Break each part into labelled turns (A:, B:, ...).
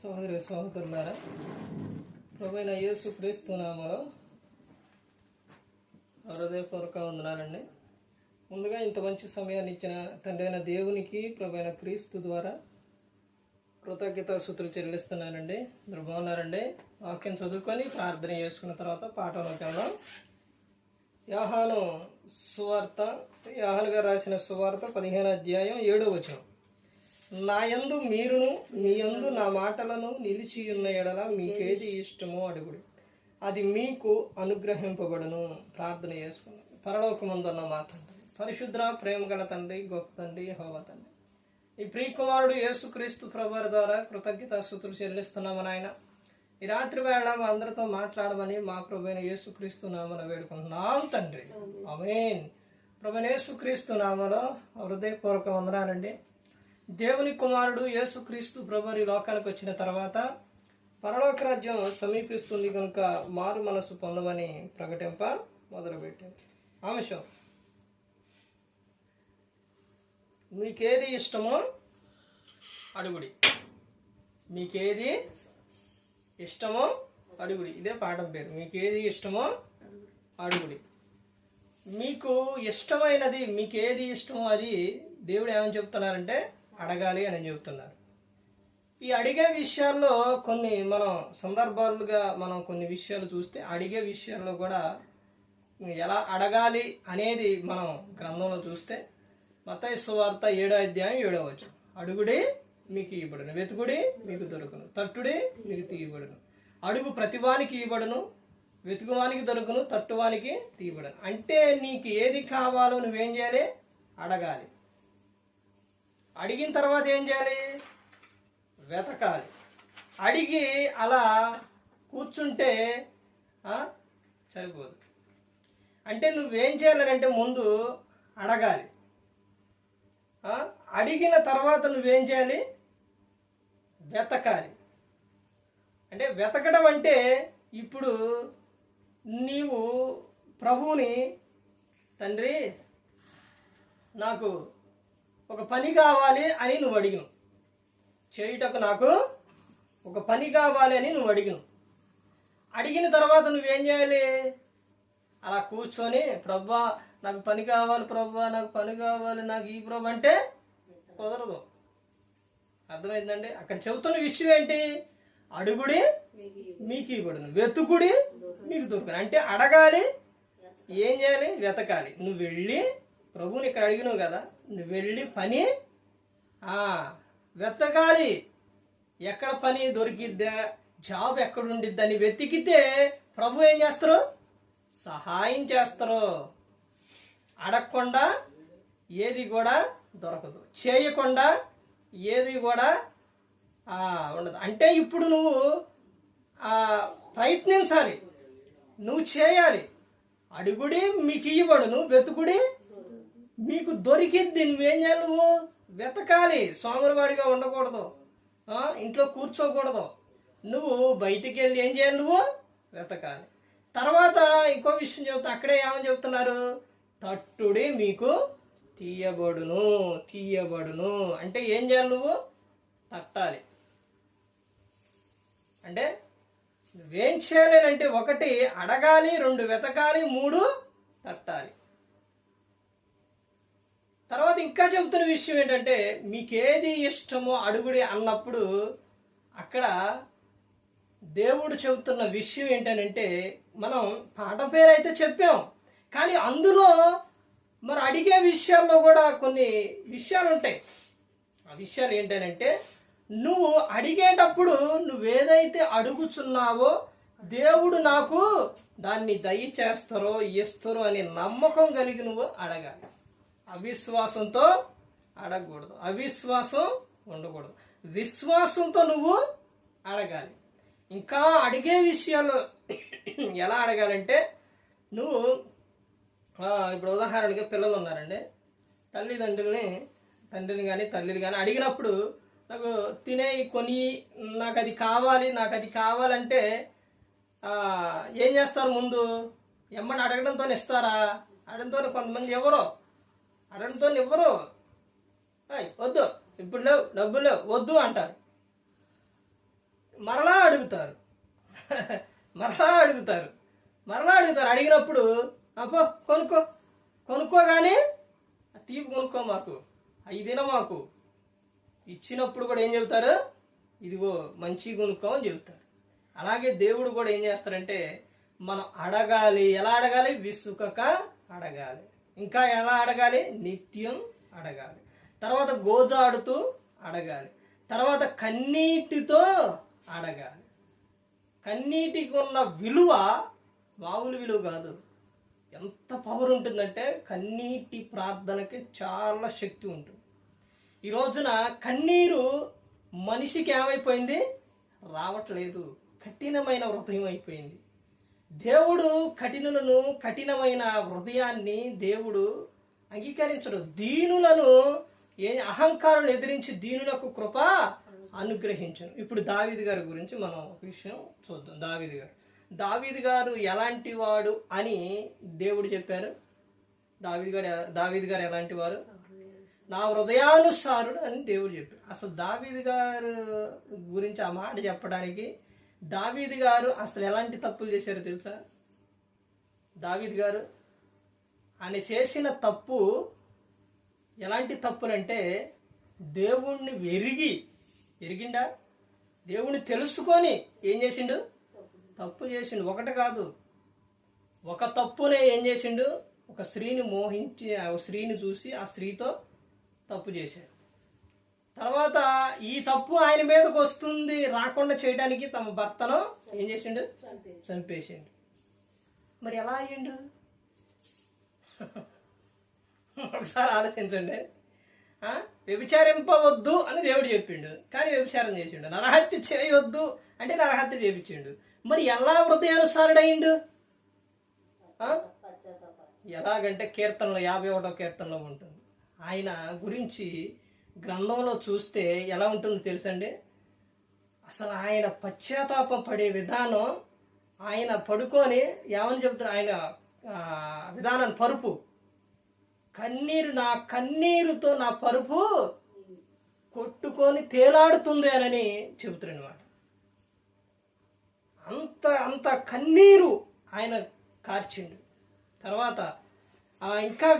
A: సహోదరి సహోదరులారా ప్రభైన యేసు క్రీస్తు నామలో హృదయపూర్వక వందనాలండి. ముందుగా ఇంత మంచి సమయాన్ని ఇచ్చిన తండ్రైన దేవునికి ప్రభైన క్రీస్తు ద్వారా కృతజ్ఞత సూత్రులు చెల్లిస్తున్నానండి. మీరు బాగున్నారండి? వాక్యం చదువుకొని ప్రార్థన చేసుకున్న తర్వాత పాఠంలోకి వెళ్దాం. యాహాను సువార్త యాహాను గారు రాసిన సువార్త పదిహేను అధ్యాయం ఏడో వచనం. నా యందు మీరును మీ యందు నా మాటలను నిలిచియున్న ఎడల మీకేది ఇష్టమో అడుగుడు. అది మీకు అనుగ్రహింపబడును. ప్రార్థన చేసుకున్నాం పరలోకమందున్న మా తండ్రి పరిశుద్ర ప్రేమ గల తండ్రి గొప్ప తండ్రి హోవ తండ్రి. ఈ ప్రియకుమారుడు యేసుక్రీస్తు ప్రభువారి ద్వారా కృతజ్ఞత స్థుతులు చెల్లిస్తున్నామని నాయన. ఈ రాత్రి వేళ మా అందరితో మాట్లాడమని మా ప్రభుత్వ యేసుక్రీస్తు నామన వేడుకుంటున్నాం తండ్రి. అమేన్ ప్రభు యేసుక్రీస్తు నామలో హృదయపూర్వక వందనాలండి. దేవుని కుమారుడు యేసుక్రీస్తు ప్రభువారి లోకానికి వచ్చిన తర్వాత పరలోక రాజ్యం సమీపిస్తుంది కనుక మారు మనసు పొందమని ప్రకటింప మొదలుపెట్టారు అంశం మీకేది ఇష్టమో? అడుగుడి. మీకేది ఇష్టమో? అడుగుడి. ఇదే పాఠం పేరు. మీకేది ఇష్టమో? అడుగుడి. మీకు ఇష్టమైనది మీకు ఏది ఇష్టమో అది దేవుడు ఏమని చెప్తున్నారంటే అడగాలి అని చెబుతున్నారు. ఈ అడిగే విషయాల్లో కొన్ని మనం సందర్భాలుగా మనం కొన్ని విషయాలు చూస్తే అడిగే విషయాల్లో కూడా ఎలా అడగాలి అనేది మనం గ్రంథంలో చూస్తే మతైస్వార్త ఏడో అధ్యాయం ఏడవచ్చు అడుగుడి మీకు ఇవ్వబడును వెతుకుడి మీకు దొరుకును తట్టుడి మీకు తీయబడును. అడుగు ప్రతివానికి ఇవ్వబడును వెతుకువానికి దొరుకును తట్టువానికి తీయబడను. అంటే నీకు ఏది కావాలో నువ్వేం చేయాలి? అడగాలి. అడిగిన తర్వాత ఏం చేయాలి? వెతకాలి. అడిగి అలా కూర్చుంటే ఆ, సరిపోదు. అంటే నువ్వేం చేయాలంటే ముందు అడగాలి. అడిగిన తర్వాత నువ్వేం చేయాలి? వెతకాలి. అంటే వెతకడం అంటే ఇప్పుడు నీవు ప్రభువుని తండ్రి నాకు ఒక పని కావాలి అని నువ్వు అడిగిను చేయుటకు నాకు ఒక పని కావాలి అని నువ్వు అడిగిను అడిగిన తర్వాత నువ్వేం చేయాలి? అలా కూర్చొని ప్రభా నాకు పని కావాలి ప్రభా నాకు పని కావాలి నాకు ఈ ప్రభు అంటే కుదరదు. అర్థమైందండి? అక్కడ చెబుతున్న విషయం ఏంటి? అడుగుడి మీకు ఇవ్వడును వెతుకుడి మీకు దొరకను. అంటే అడగాలి ఏం చేయాలి? వెతకాలి. నువ్వు వెళ్ళి ప్రభువుని ఇక్కడ అడిగినావు కదా నువ్వు వెళ్ళి పని ఆ, వెతకాలి. ఎక్కడ పని దొరికిద్దా జాబ్ ఎక్కడుండిద్ది అని వెతికితే ప్రభు ఏం చేస్తారు? సహాయం చేస్తారు. అడగకుండా ఏది కూడా దొరకదు. చేయకుండా ఏది కూడా ఉండదు. అంటే ఇప్పుడు నువ్వు ప్రయత్నించాలి. నువ్వు చేయాలి. అడుగుడి మీకు ఇవ్వబడును వెతుకుడి మీకు దొరికిద్ది నువ్వేం చేయాలి నువ్వు? వెతకాలి. సోమరివాడిగా ఉండకూడదు. ఇంట్లో కూర్చోకూడదు. నువ్వు బయటికి వెళ్ళి ఏం చేయాలి నువ్వు? వెతకాలి. తర్వాత ఇంకో విషయం చెబుతా. అక్కడే ఏమని చెబుతున్నారు? తట్టుడి మీకు తీయబడును తీయబడును. అంటే ఏం చేయాలి నువ్వు? తట్టాలి. అంటే నువ్వేం చేయాలి అంటే ఒకటి అడగాలి రెండు వెతకాలి మూడు తట్టాలి. తర్వాత ఇంకా చెబుతున్న విషయం ఏంటంటే మీకేది ఇష్టమో అడుగుడి అన్నప్పుడు అక్కడ దేవుడు చెబుతున్న విషయం ఏంటనంటే మనం పాట పేరు అయితే చెప్పాం. కానీ అందులో మరి అడిగే విషయాల్లో కూడా కొన్ని విషయాలు ఉంటాయి ఆ విషయాలు ఏంటనంటే నువ్వు అడిగేటప్పుడు నువ్వేదైతే అడుగుచున్నావో దేవుడు నాకు దాన్ని దయచేస్తారో ఇస్తారో అనే నమ్మకం కలిగి నువ్వు అడగాలి. అవిశ్వాసంతో అడగకూడదు. అవిశ్వాసం ఉండకూడదు. విశ్వాసంతో నువ్వు అడగాలి. ఇంకా అడిగే విషయాలు ఎలా అడగాలంటే నువ్వు ఇప్పుడు ఉదాహరణకి పిల్లలు ఉన్నారండి. తల్లిదండ్రుల్ని తండ్రిని కానీ తల్లిని కానీ అడిగినప్పుడు నాకు తినే కొని నాకు అది కావాలి నాకు అది కావాలంటే ఏం చేస్తారు ముందు? ఎమ్మని అడగడంతో ఇస్తారా? అడగడంతో కొంతమంది ఎవరో అడగడంతో ఇవ్వరు వద్దు ఇప్పుడు లేవు డబ్బులు లేవు వద్దు అంటారు. మరలా అడుగుతారు. మరలా అడుగుతారు. మరలా అడుగుతారు. అడిగినప్పుడు అపో కొనుక్కో కొనుక్కోగానే ఆ తీపి కొనుక్కో మాకు ఐదిన మాకు. ఇచ్చినప్పుడు కూడా ఏం చెబుతారు? ఇదిగో మంచి కొనుక్కో అని చెబుతారు. అలాగే దేవుడు కూడా ఏం చేస్తారంటే మనం అడగాలి. ఎలా అడగాలి? విసుకక అడగాలి. ఇంకా ఎలా అడగాలి? నిత్యం అడగాలి. తర్వాత గోజాడుతూ అడగాలి. తర్వాత కన్నీటితో అడగాలి. కన్నీటికి ఉన్న విలువ మామూలు విలువ కాదు. ఎంత పవర్ ఉంటుందంటే కన్నీటి ప్రార్థనకి చాలా శక్తి ఉంటుంది. ఈ రోజున కన్నీరు మనిషికి ఏమైపోయింది? రావట్లేదు. కఠినమైన హృదయం అయిపోయింది దేవుడు కఠినులను కఠినమైన హృదయాన్ని దేవుడు అంగీకరించడు. దీనులను ఏ అహంకారులు ఎదిరించి దీనులకు కృప అనుగ్రహించను. ఇప్పుడు దావీది గారి గురించి మనం ఒక విషయం చూద్దాం. దావీది గారు. దావీది గారు ఎలాంటి వాడు అని దేవుడు చెప్పారు. దావీది గారు దావీది గారు ఎలాంటి వారు? నా హృదయానుసారుడు అని దేవుడు చెప్పారు. అసలు దావీది గారు గురించి ఆ మాట చెప్పడానికి దావీది గారు అసలు ఎలాంటి తప్పులు చేశారో తెలుసా? దావీది గారు ఆయన చేసిన తప్పు ఎలాంటి తప్పులంటే దేవుణ్ణి ఎరిగి ఎరిగిండా? దేవుణ్ణి తెలుసుకొని ఏం చేసిండు? తప్పు చేసిండు. ఒకటి కాదు. ఒక తప్పునే ఏం చేసిండు? ఒక స్త్రీని మోహించి ఆ స్త్రీని చూసి ఆ స్త్రీతో తప్పు చేశాడు. తర్వాత ఈ తప్పు ఆయన మీదకి వస్తుంది రాకుండా చేయడానికి తమ భర్తను ఏం చేసిండు? చంపేసిండు. మరి ఎలా అయ్యిండు? ఒకసారి ఆలోచించండి. వ్యభిచారింపవద్దు అని దేవుడు చెప్పిండు. కానీ వ్యభిచారం చేసిండు. నరహత్య చేయొద్దు అంటే నరహత్య చేపించిండు. మరి ఎలా హృదయానుసారుడయిండు? ఎలాగంటే కీర్తనలో యాభై ఒకటో కీర్తనలో ఉంటుంది. ఆయన గురించి గ్రంథంలో చూస్తే ఎలా ఉంటుందో తెలుసండి? అసలు ఆయన పశ్చాత్తాపం పడే విధానం ఆయన పడుకొని ఏమని చెప్తారు ఆయన విధానం పరుపు. కన్నీరు నా కన్నీరుతో నా పరుపు కొట్టుకొని తేలాడుతుంది అని చెబుతారనమాట అంత అంత కన్నీరు ఆయన కార్చిండు. తర్వాత ఇంకా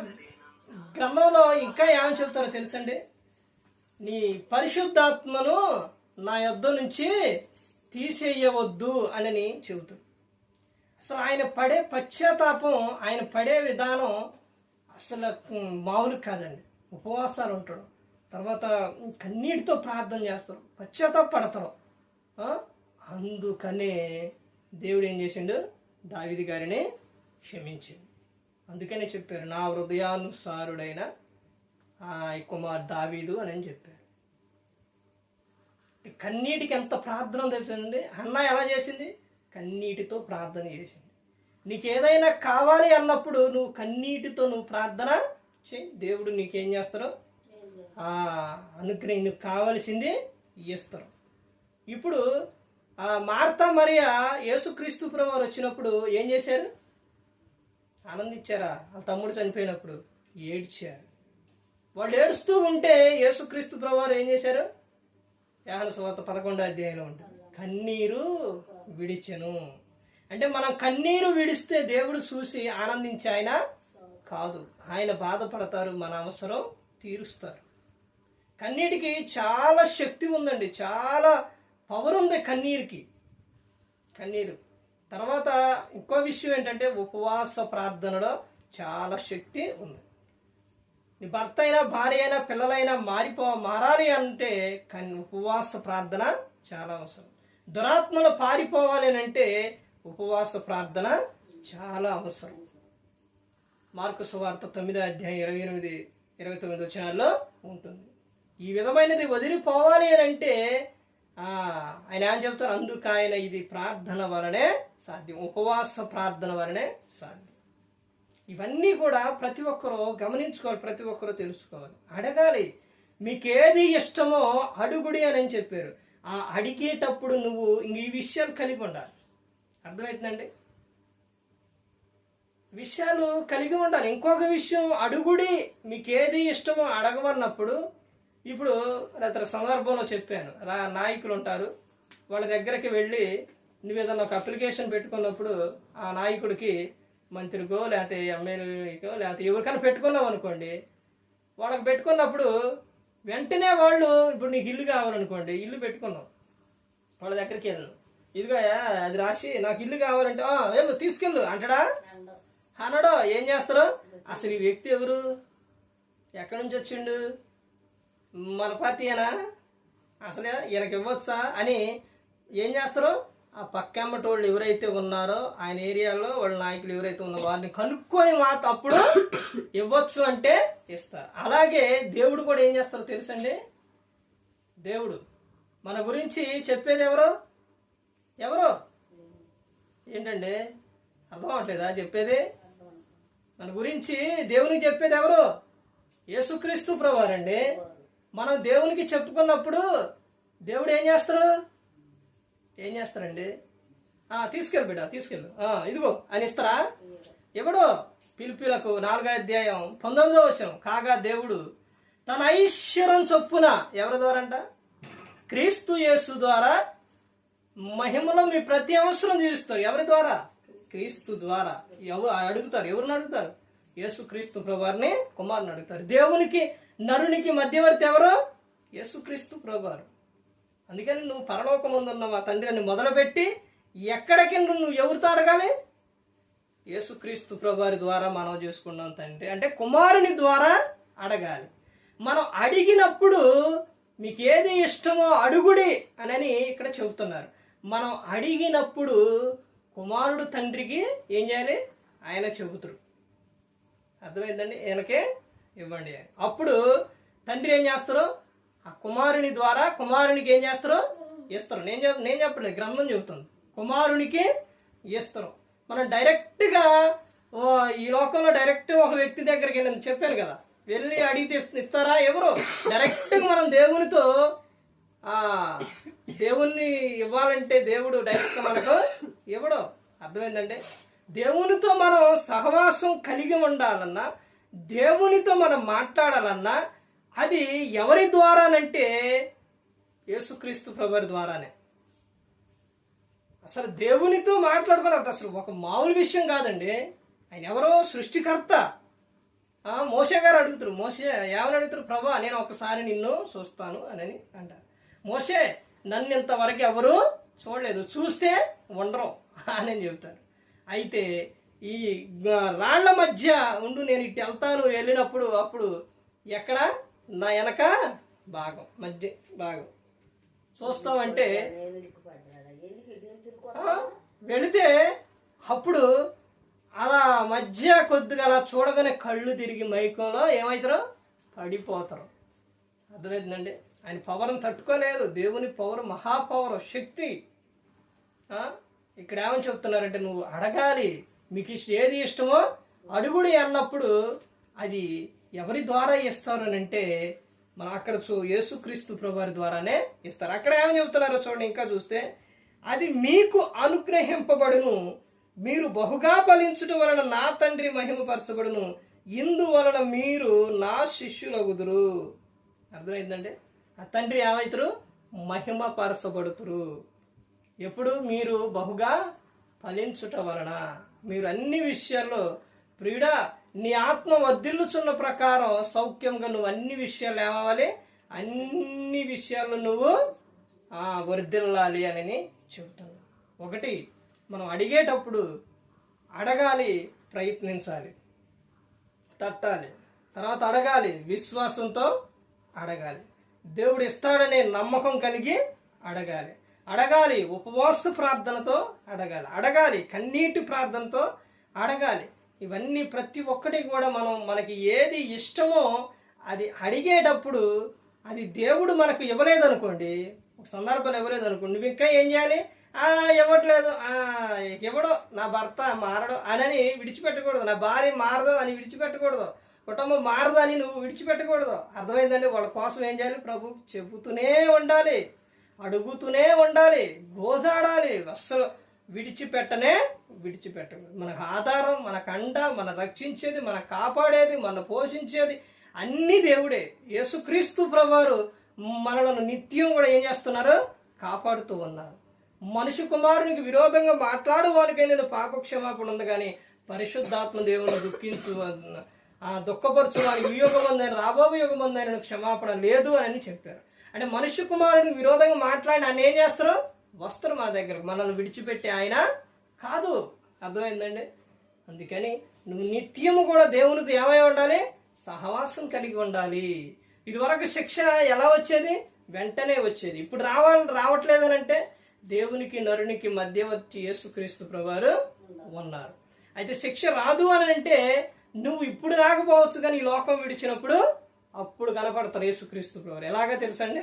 A: గ్రంథంలో ఇంకా ఏమని చెప్తారో తెలుసండి? నీ పరిశుద్ధాత్మను నా యొద్ద నుంచి తీసేయవద్దు అని చెబుతాడు అసలు ఆయన పడే పశ్చాత్తాపం ఆయన పడే విధానం అసలు మామూలు కాదండి. ఉపవాసాలు ఉంటాడు తర్వాత కన్నీటితో ప్రార్థన చేస్తారు. పశ్చాత్తాప పడతారు. అందుకనే దేవుడు ఏం చేసిండు? దావిది గారిని క్షమించిండు. అందుకనే చెప్పారు నా హృదయానుసారుడైన కుమార్ దావీదు అని అని చెప్పారు కన్నీటికి ఎంత ప్రార్థన తెలుసండి? అన్న ఎలా చేసింది? కన్నీటితో ప్రార్థన చేసింది. నీకు ఏదైనా కావాలి అన్నప్పుడు నువ్వు కన్నీటితో నువ్వు ప్రార్థన చేయి. దేవుడు నీకేం చేస్తారో? ఆ అనుగ్రహం నీకు కావలసింది ఇస్తారు ఇప్పుడు ఆ మార్తా మరియా యేసుక్రీస్తు ప్రభువారు వచ్చినప్పుడు ఏం చేశారు? ఆనందించారా? వాళ్ళ తమ్ముడు చనిపోయినప్పుడు ఏడ్చారు. వాళ్ళు ఏడుస్తూ ఉంటే యేసుక్రీస్తు ప్రభువారు ఏం చేశారు? యాహన సువార్త పదకొండో అధ్యాయంలో ఉంటుంది. కన్నీరు విడిచెను. అంటే మనం కన్నీరు విడిస్తే దేవుడు చూసి ఆనందించి ఆయన కాదు. ఆయన బాధపడతారు మన అవసరం తీరుస్తారు. కన్నీటికి చాలా శక్తి ఉందండి. చాలా పవర్ ఉంది కన్నీరుకి. కన్నీరు. తర్వాత ఇంకో విషయం ఏంటంటే ఉపవాస ప్రార్థనలో చాలా శక్తి ఉంది. నీ భర్త అయినా భార్య అయినా పిల్లలైనా మారిపో మారాలి అంటే కానీ ఉపవాస ప్రార్థన చాలా అవసరం. దురాత్మలు పారిపోవాలి అని అంటే ఉపవాస ప్రార్థన చాలా అవసరం. మార్కు సువార్త తొమ్మిదో అధ్యాయం ఇరవై ఎనిమిది ఇరవై తొమ్మిది వచనాల్లో ఉంటుంది. ఈ విధమైనది వదిలిపోవాలి అని అంటే ఆయన ఏం చెప్తారు అందుకు ఆయన ఇది ప్రార్థన వలనే సాధ్యం. ఉపవాస ప్రార్థన వలనే సాధ్యం. ఇవన్నీ కూడా ప్రతి ఒక్కరూ గమనించుకోవాలి ప్రతి ఒక్కరూ తెలుసుకోవాలి. అడగాలి మీకు ఏది ఇష్టమో అడుగుడి అని చెప్పారు. ఆ అడిగేటప్పుడు నువ్వు ఇంక ఈ విషయాలు కలిగి ఉండాలి. అర్థమవుతుందండి విషయాలు కలిగి ఉండాలి. ఇంకొక విషయం అడుగుడి మీకు ఏది ఇష్టమో అడగమన్నప్పుడు ఇప్పుడు ఇతర సందర్భంలో చెప్పాను. రా నాయకులు ఉంటారు. వాళ్ళ దగ్గరికి వెళ్ళి నువ్వు ఏదన్నా ఒక అప్లికేషన్ పెట్టుకున్నప్పుడు ఆ నాయకుడికి మంత్రికో లేకపోతే ఎమ్మెల్యేకో లేకపోతే ఎవరికైనా పెట్టుకున్నాం అనుకోండి వాళ్ళకి పెట్టుకున్నప్పుడు వెంటనే వాళ్ళు ఇప్పుడు నీకు ఇల్లు కావాలనుకోండి ఇల్లు పెట్టుకున్నాం. వాళ్ళ దగ్గరికి వెళ్ళను ఇదిగో అది రాసి నాకు ఇల్లు కావాలంటే "ఆ, వెళ్ళు తీసుకెళ్ళు అంటాడా? అనడో. ఏం చేస్తారు? అసలు ఈ వ్యక్తి ఎవరు? ఎక్కడి నుంచి వచ్చిండు? మన పార్టీయేనా అసలు ఈయనకి ఇవ్వచ్చా అని ఏం చేస్తారు? ఆ పక్కమ్మటోళ్ళు ఎవరైతే ఉన్నారో ఆయన ఏరియాలో వాళ్ళ నాయకులు ఎవరైతే ఉన్నారో వారిని కనుక్కొని మా తప్పుడు ఇవ్వచ్చు అంటే ఇస్తారు. అలాగే దేవుడు కూడా ఏం చేస్తారో తెలుసండి? దేవుడు. మన గురించి చెప్పేది ఎవరు? ఎవరు? ఏంటండి? అర్థం అవట్లేదా చెప్పేది? మన గురించి దేవునికి చెప్పేది ఎవరు? యేసుక్రీస్తు ప్రభువారండి. మనం దేవునికి చెప్పుకున్నప్పుడు దేవుడు ఏం చేస్తారు? ఏం చేస్తారండి? ఆ, తీసుకెళ్ళు బిడ్డ తీసుకెళ్ళు. ఆ, ఇదిగో అని ఇస్తారా? ఇవ్వడు పిలుపులకు నాలుగో అధ్యాయం పంతొమ్మిదో వచ్చిన కాగా దేవుడు తన ఐశ్వరం చొప్పున ఎవరి ద్వారా అంట క్రీస్తు యేసు ద్వారా మహిమలో మీ ప్రతి అవసరం తీరుస్తారు. ఎవరి ద్వారా? క్రీస్తు ద్వారా. ఎవరు అడుగుతారు? ఎవరిని అడుగుతారు? యేసు క్రీస్తు ప్రభువారిని కుమారుని అడుగుతారు. దేవునికి నరునికి మధ్యవర్తి ఎవరు? యేసు క్రీస్తు ప్రభువారు. అందుకని నువ్వు పరలోకముందున్న మా తండ్రిని మొదలుపెట్టి ఎక్కడికి నువ్వు ఎవరితో అడగాలి? యేసుక్రీస్తు ప్రభువారి ద్వారా మనం చేసుకున్నాం తండ్రి. అంటే కుమారుని ద్వారా అడగాలి. మనం అడిగినప్పుడు మీకు ఏది ఇష్టమో అడుగుడి అని ఇక్కడ చెబుతున్నారు. మనం అడిగినప్పుడు కుమారుడు తండ్రికి ఏం చేయాలి? ఆయన చెబుతురు. అర్థమైందండి? ఈయనకే ఇవ్వండి. అప్పుడు తండ్రి ఏం చేస్తారు? ఆ కుమారుని ద్వారా కుమారునికి ఏం చేస్తారు ఇస్తారు. నేను చెప్ నేను చెప్పలేదు గ్రంథం చెబుతుంది. కుమారునికి ఇస్తారు. మనం డైరెక్ట్గా ఓ, ఈ లోకంలో డైరెక్ట్ ఒక వ్యక్తి దగ్గరికి నేను చెప్పాను కదా వెళ్ళి అడిగితే ఇస్తారా? ఎవరు? డైరెక్ట్గా మనం దేవునితో దేవుణ్ణి ఇవ్వాలంటే దేవుడు డైరెక్ట్ మనకు ఇవ్వడు. అర్థమైందండి? దేవునితో మనం సహవాసం కలిగి ఉండాలన్నా దేవునితో మనం మాట్లాడాలన్నా అది ఎవరి ద్వారానంటే యేసుక్రీస్తు ప్రభు ద్వారానే. అసలు దేవునితో మాట్లాడుకోవడం అసలు ఒక మామూలు విషయం కాదండి. ఆయన ఎవరో సృష్టికర్త. మోసే మోషే గారు అడుగుతారు మోసే ఏమని అడుగుతారు? ప్రభా నేను ఒకసారి నిన్ను చూస్తాను అని అంటారు. మోషే నన్ను ఇంతవరకు ఎవరు చూడలేదు. చూస్తే ఉండరు అని చెబుతారు. అయితే ఈ రాళ్ళ మధ్య ఉండు నేను ఇటు వెళ్తాను వెళ్ళినప్పుడు అప్పుడు ఎక్కడ? నా వెనక భాగం మధ్య భాగం. చూస్తామంటే వెళితే అప్పుడు అలా మధ్య కొద్దిగా అలా చూడగానే కళ్ళు తిరిగి మైకంలో ఏమవుతారో పడిపోతారు. అర్థమైందండి? ఆయన పవర్ని తట్టుకోలేరు. దేవుని పవర్ మహాపవర్ శక్తి. ఇక్కడ ఏమని చెప్తున్నారంటే నువ్వు అడగాలి. మీకు ఇష్ట- ఏది ఇష్టమో అడుగుడు అన్నప్పుడు అది ఎవరి ద్వారా ఇస్తారు అని అంటే మన అక్కడ చూ యేసుక్రీస్తు ప్రభువారి ద్వారానే ఇస్తారు. అక్కడ ఏమని చెప్తున్నారో చూడండి ఇంకా చూస్తే అది మీకు అనుగ్రహింపబడును. మీరు బహుగా ఫలించుట వలన నా తండ్రి మహిమపరచబడును. ఇందువలన మీరు నా శిష్యులగుదురు. అర్థమైందండి? ఆ తండ్రి ఏమవుతారు మహిమపరచబడుతురు. ఎప్పుడు? మీరు బహుగా ఫలించుట వలన. మీరు అన్ని విషయాల్లో ప్రియుడా నీ ఆత్మ వర్ధిల్లుచున్న ప్రకారం సౌఖ్యంగా నువ్వు అన్ని విషయాలు ఏమవ్వాలి అన్ని విషయాలు నువ్వు వర్ధిల్లాలి అని చెబుతున్నాను ఒకటి మనం అడిగేటప్పుడు అడగాలి ప్రయత్నించాలి తట్టాలి. తర్వాత అడగాలి విశ్వాసంతో అడగాలి. దేవుడు ఇస్తాడనే నమ్మకం కలిగి అడగాలి. అడగాలి ఉపవాస ప్రార్థనతో అడగాలి. అడగాలి కన్నీటి ప్రార్థనతో అడగాలి. ఇవన్నీ ప్రతి ఒక్కటి కూడా మనం మనకి ఏది ఇష్టమో అది అడిగేటప్పుడు అది దేవుడు మనకు ఇవ్వలేదనుకోండి ఒక సందర్భంలో ఇవ్వలేదనుకోండి నువ్వు ఇంకా ఏం చేయాలి? ఆ ఇవ్వట్లేదు. ఆ ఇవ్వడు నా భర్త మారడు అని విడిచిపెట్టకూడదు. నా భార్య మారదు అని విడిచిపెట్టకూడదు. కుటుంబం మారదు అని నువ్వు విడిచిపెట్టకూడదు. అర్థమైందండి? వాళ్ళ కోసం ఏం చేయాలి? ప్రభు చెబుతూనే ఉండాలి. అడుగుతూనే ఉండాలి. గోజాడాలి. అస్సలు విడిచిపెట్టనే విడిచిపెట్టకూడదు. మనకు ఆధారం మన కండ మన రక్షించేది మన కాపాడేది మన పోషించేది అన్ని దేవుడే. యేసుక్రీస్తు ప్రభువారు మనలను నిత్యం కూడా ఏం చేస్తున్నారు? కాపాడుతూ ఉన్నారు. మనుషు కుమారునికి విరోధంగా మాట్లాడు వారికి నేను పాపక్షమాపణ ఉంది కానీ పరిశుద్ధాత్మ దేవుని దుఃఖించు ఆ దుఃఖపరచు వారికి ఈ యుగమందని రాబోయే యుగమందని క్షమాపణ లేదు అని చెప్పారు. అంటే మనుష్య కుమారునికి విరోధంగా మాట్లాడి ఆయన ఏం చేస్తారు? వస్తారు మా దగ్గరకు మనల్ని విడిచిపెట్టి ఆయన కాదు. అర్థమైందండి? అందుకని నువ్వు నిత్యము కూడా దేవునితో ఏమై ఉండాలి? సహవాసం కలిగి ఉండాలి. ఇదివరకు శిక్ష ఎలా వచ్చేది? వెంటనే వచ్చేది. ఇప్పుడు రావాలి రావట్లేదని అంటే దేవునికి నరునికి మధ్యవర్తి యేసుక్రీస్తు ప్రభువారు ఉన్నారు. అయితే శిక్ష రాదు అని అంటే నువ్వు ఇప్పుడు రాకపోవచ్చు కానీ ఈ లోకం విడిచినప్పుడు అప్పుడు కనపడతారు యేసుక్రీస్తు ప్రభువారు. ఎలాగ తెలుసండి?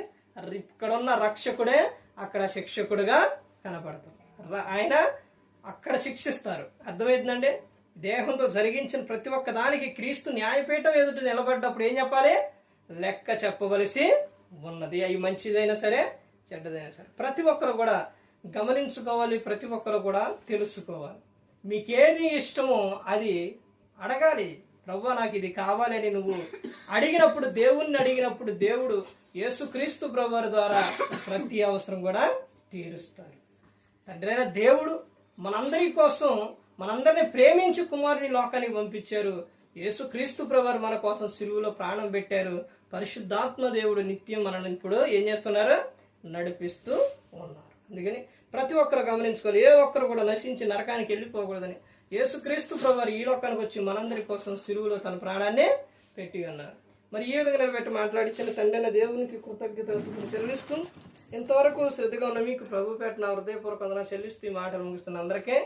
A: ఇక్కడ ఉన్న రక్షకుడే అక్కడ శిక్షకుడుగా కనపడతారు ఆయన అక్కడ శిక్షిస్తారు. అర్థమైందండి? దేహంతో జరిగించిన ప్రతి ఒక్క దానికి క్రీస్తు న్యాయపీఠం ఎదుట నిలబడ్డప్పుడు ఏం చెప్పాలి? లెక్క చెప్పవలసి ఉన్నది. అవి మంచిదైనా సరే చెడ్డదైనా సరే. ప్రతి ఒక్కరు కూడా గమనించుకోవాలి ప్రతి ఒక్కరు కూడా తెలుసుకోవాలి. మీకేది ఇష్టమో అది అడగాలి. ప్రభు నాకు ఇది కావాలని నువ్వు అడిగినప్పుడు దేవుణ్ణి అడిగినప్పుడు దేవుడు యేసుక్రీస్తు ప్రభువారి ద్వారా ప్రతి అవసరం కూడా తీరుస్తాడు తండ్రి దేవుడు మనందరి కోసం మనందరిని ప్రేమించి కుమారుని లోకానికి పంపించారు. యేసుక్రీస్తు ప్రభువారు మన కోసం సిలువులో ప్రాణం పెట్టారు. పరిశుద్ధాత్మ దేవుడు నిత్యం మనల్ని ఇప్పుడు ఏం చేస్తున్నారు? నడిపిస్తూ ఉన్నారు. అందుకని ప్రతి ఒక్కరు గమనించుకోవాలి. ఏ ఒక్కరు కూడా నశించి నరకానికి వెళ్ళిపోకూడదని. యేసుక్రీస్తు ప్రభువారు ఈ లోకానికి వచ్చి మనందరి కోసం సిలువులో తన ప్రాణాన్ని పెట్టి ఉన్నారు. మరి ఈ విధంగా పెట్టి మాట్లాడించిన తండ్రి దేవునికి కృతజ్ఞత చెల్లిస్తూ ఇంతవరకు శ్రద్ధగా ఉన్న మీకు ప్రభుపేట నా హృదయపూర్వక వందనాలు చెల్లిస్తూ ఈ మాటలు ముగిస్తున్న అందరికీ